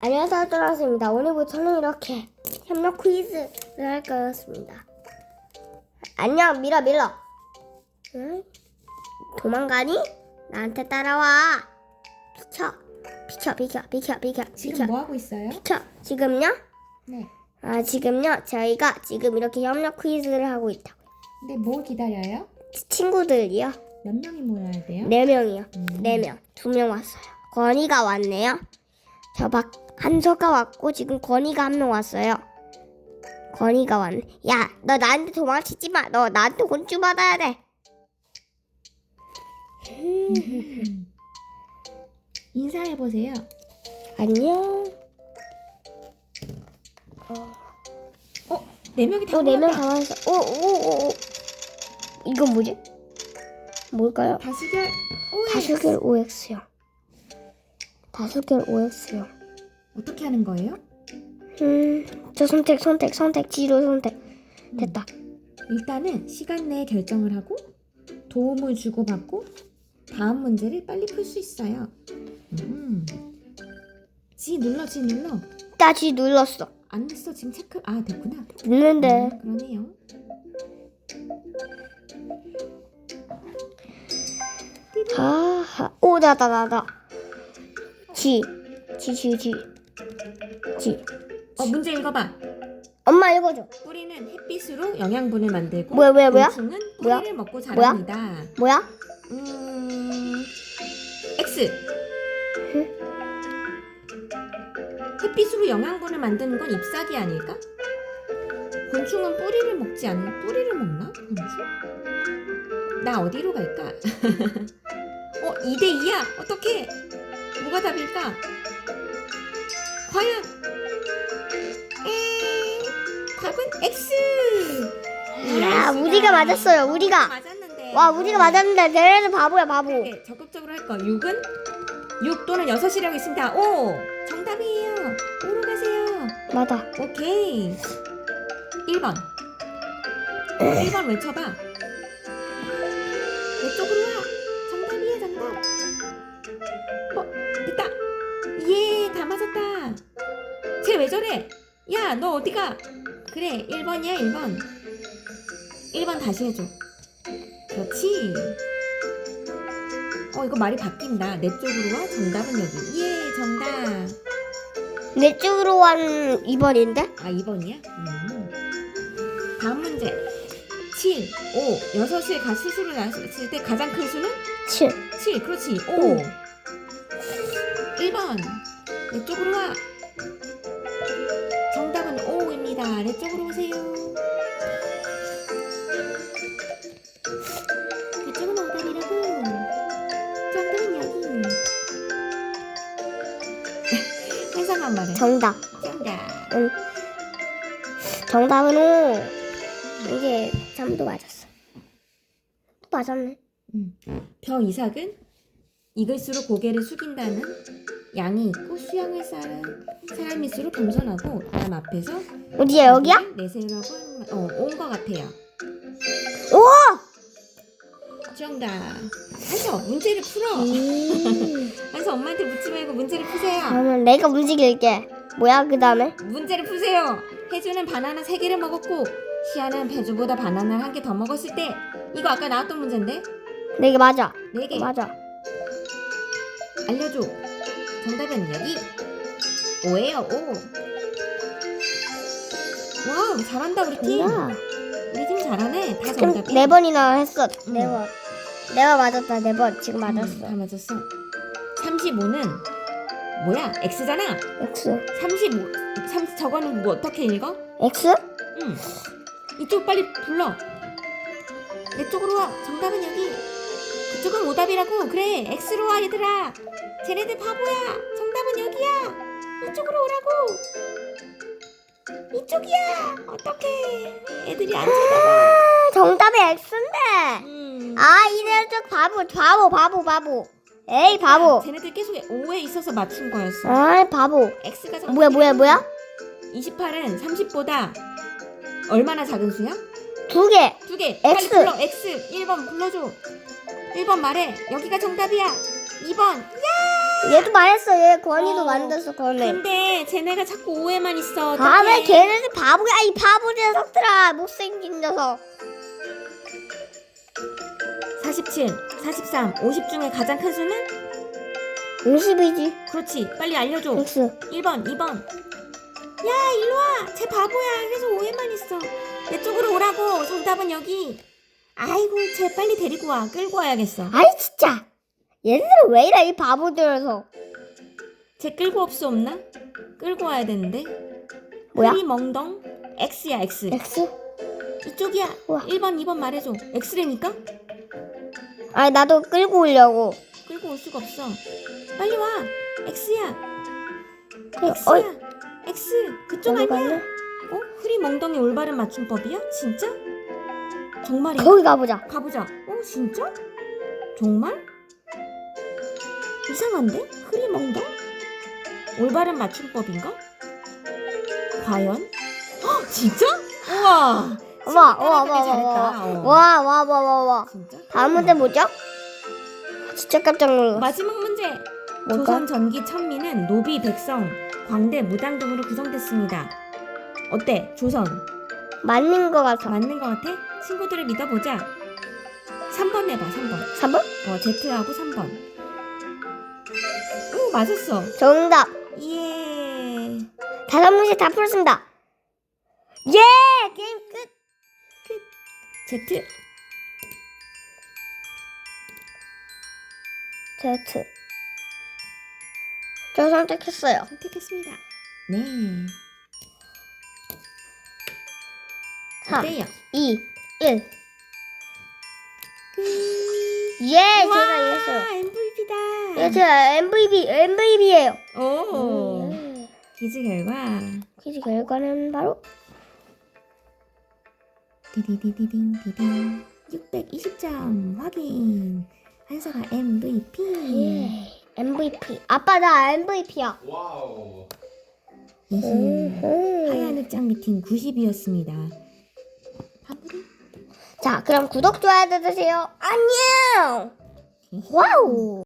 안녕하세요, 또라스입니다. 오늘부터는 이렇게 협력 퀴즈를 할 거였습니다. 안녕, 밀어, 밀어. 응? 도망가니? 나한테 따라와. 비켜, 비켜, 비켜, 비켜, 비켜, 지금 비켜, 뭐 하고 있어요? 비켜. 지금요? 네. 아, 지금요, 저희가 지금 이렇게 협력 퀴즈를 하고 있다고요. 근데 뭐 기다려요? 친구들이요? 몇 명이 모여야 돼요? 네 명이요. 음. 네 명. 두 명 왔어요. 건이가 왔네요. 저박 한서가 왔고 지금 건이가 한 명 왔어요. 건이가 왔네. 야, 너 나한테 도망치지 마. 너 나한테 곤주 받아야 돼. 음. 인사해 보세요. 안녕. 네 명이 다또네명 모였다. 다 왔어. 오, 오, 오, 오. 이건 뭐지? 뭘까요? 다수결 OX. 다수결 OX요. 다수결 OX요. 어떻게 하는 거예요? 음, 저 선택, 선택, 선택, 지로 선택. 됐다. 일단은 시간 내에 결정을 하고 도움을 주고받고 다음 문제를 빨리 풀 수 있어요. 음. 지 눌러 지 눌러. 나 지 눌렀어. 안 됐어 지금 체크. 아 됐구나. 눌는데. 음, 그러네요. 하하. 오, 나다, 나다. 지. 지, 지, 지. 지. 어 문제 읽어봐. 엄마 읽어줘. 뿌리는 햇빛으로 영양분을 만들고 뭐야, 뭐야, 뭐야? 곤충은 뭐야? 뿌리를 먹고 자랍니다. 뭐야? 음, X. 햇빛으로 영양분을 만드는 건 잎사귀 아닐까? 곤충은 뿌리를 먹지 않는 뿌리를 먹나? 곤충? 나 어디로 갈까? 어, 2대 2야. 어떡해? 뭐가 답일까? 과연 X. 야, 우리가 맞았어요, 우리가. 맞았는데. 와, 우리가 맞았는데 쟤네들 바보야, 바보. 이렇게 적극적으로 할 거. 6은 6 또는 6이라고 있습니다. 5 정답이에요. 5로 가세요. 맞아. 오케이. 1번. 1번 외쳐봐. 왼쪽으로 와. 정답이야, 정답. 어, 됐다. 예, 다 맞았다. 쟤 왜 저래? 야, 너 어디가? 그래, 1번이야, 1번. 1번 다시 해줘. 그렇지. 어, 이거 말이 바뀐다. 내 쪽으로 와. 정답은 여기. 예, 정답. 내 쪽으로 한 2번인데? 아, 2번이야? 음. 다음 문제. 7, 5, 6을 가 수수를 나왔을 때 가장 큰 수는 7. 7. 그렇지. 5. 오. 1번. 내 쪽으로 와. 5입니다. 내 쪽으로 오세요. 그쪽은 오답이라고. 정답은 여기. 해석만 말해. 정답. 정답. 정답은 5. 이게 3도 맞았어. 또 맞았네. 벼 이삭은 익을수록 고개를 숙인다는 양이 있고 수양을 쌓은 사람일수록 겸손하고 남 앞에서 어디야, 여기야? 내세우라고 하는 말. 어, 온 것 같아요. 오! 정답. 한서 문제를 풀어. 음. 한서 엄마한테 묻지 말고 문제를 푸세요. 그러면 내가 움직일게. 뭐야, 그 다음에? 문제를 푸세요. 해주는 바나나 3개를 먹었고 시아는 배주보다 바나나를 한 개 더 먹었을 때 이거 아까 나왔던 문제인데 내게 맞아. 4개 맞아. 알려줘. 정답은 여기. 오예요, 오. 와우, 잘한다, 우리 팀. 뭐야? 우리 팀 잘하네. 다 그럼 정답이야. 네 번이나 했어. 네 응. 번. 내가 맞았다, 네 번. 지금 응, 맞았어. 다 맞았어. 35는 뭐야? X잖아. X. 35. 30 저거는 뭐 어떻게 읽어? X? 응. 이쪽 빨리 불러. 내 쪽으로 와. 정답은 여기. 그쪽은 오답이라고. 그래. X로 와, 얘들아. 쟤네들 바보야. 정답은 여기야. 이쪽으로 오라고. 이쪽이야. 어떡해. 애들이 안 쳐다봐. 아, 정답이 X인데. 음. 아, 이래적 바보, 바보, 바보, 바보. 에이, 바보. 쟤네들 계속 오에 있어서 맞춘 거였어. 아, 바보. X가 정답이야. 뭐야, 뭐야, 뭐야? 28은 30보다 얼마나 작은 수야? 두 개. 두 개. X. 빨리 불러. X. 1번 불러줘. 1번 말해. 여기가 정답이야. 2번. 야! 얘도 말했어. 얘 권이도 어. 만들었어. 권이. 근데 쟤네가 자꾸 오해만 있어. 아, 왜. 걔네들 바보야? 이 바보 녀석들아. 못생긴 녀석. 47, 43, 50 중에 가장 큰 수는? 50이지. 그렇지. 빨리 알려줘. X. 1번, 2번. 야, 일로 와. 쟤 바보야. 계속 오해만 있어. 내 쪽으로 오라고. 정답은 여기. 아이고, 쟤 빨리 데리고 와. 끌고 와야겠어. 아이, 진짜. 얘네들 왜 이래, 이 바보들에서. 쟤 끌고 올 수 없나? 끌고 와야 되는데. 뭐야? 흐리 멍덩. X야, X. X? 이쪽이야. 우와. 1번, 2번 말해줘. X라니까? 아니, 나도 끌고 오려고. 끌고 올 수가 없어. 빨리 와. X야. 어, X야. X. 그쪽 어디 아니야. 갔냐? 어? 흐리 멍덩이 올바른 맞춤법이야? 진짜? 정말이야? 거기 가보자. 가보자. 어, 진짜? 정말? 이상한데? 흐리 멍덩? 올바른 맞춤법인가? 과연? 헉, 진짜? 우와! 어머, 어머, 어머, 잘했다. 어. 와, 와, 와, 와, 와. 진짜? 다음 문제 뭐죠? 진짜 깜짝 놀랐어. 마지막 문제. 뭘까? 조선 전기 천민은 노비, 백성, 광대, 무당 등으로 구성됐습니다. 어때? 조선 맞는 거 같아. 맞는 것 같아? 친구들을 믿어보자. 3번 내봐. 3번. 3번? 어, Z하고 3번. 오, 맞았어. 정답. 예. 다섯 문제 다 풀었습니다. 예! 게임 끝! Z. Z. 저 선택했어요. 선택했습니다. 네. 3, 어때요? 2, 1. 예! 제가 이겼어요. MVP다. 예, 제가 MVP, MVP예요. 오. 예. 퀴즈 결과. 퀴즈 결과는 바로 디디디디딩 디딩. 620점 확인. 한서가 MVP. 예. MVP. 아빠 나 MVP야. 와우. 이히. 하얀 흑장 미팅 90이었습니다. 자, 그럼 구독, 좋아요 눌러주세요. 안녕! 와우!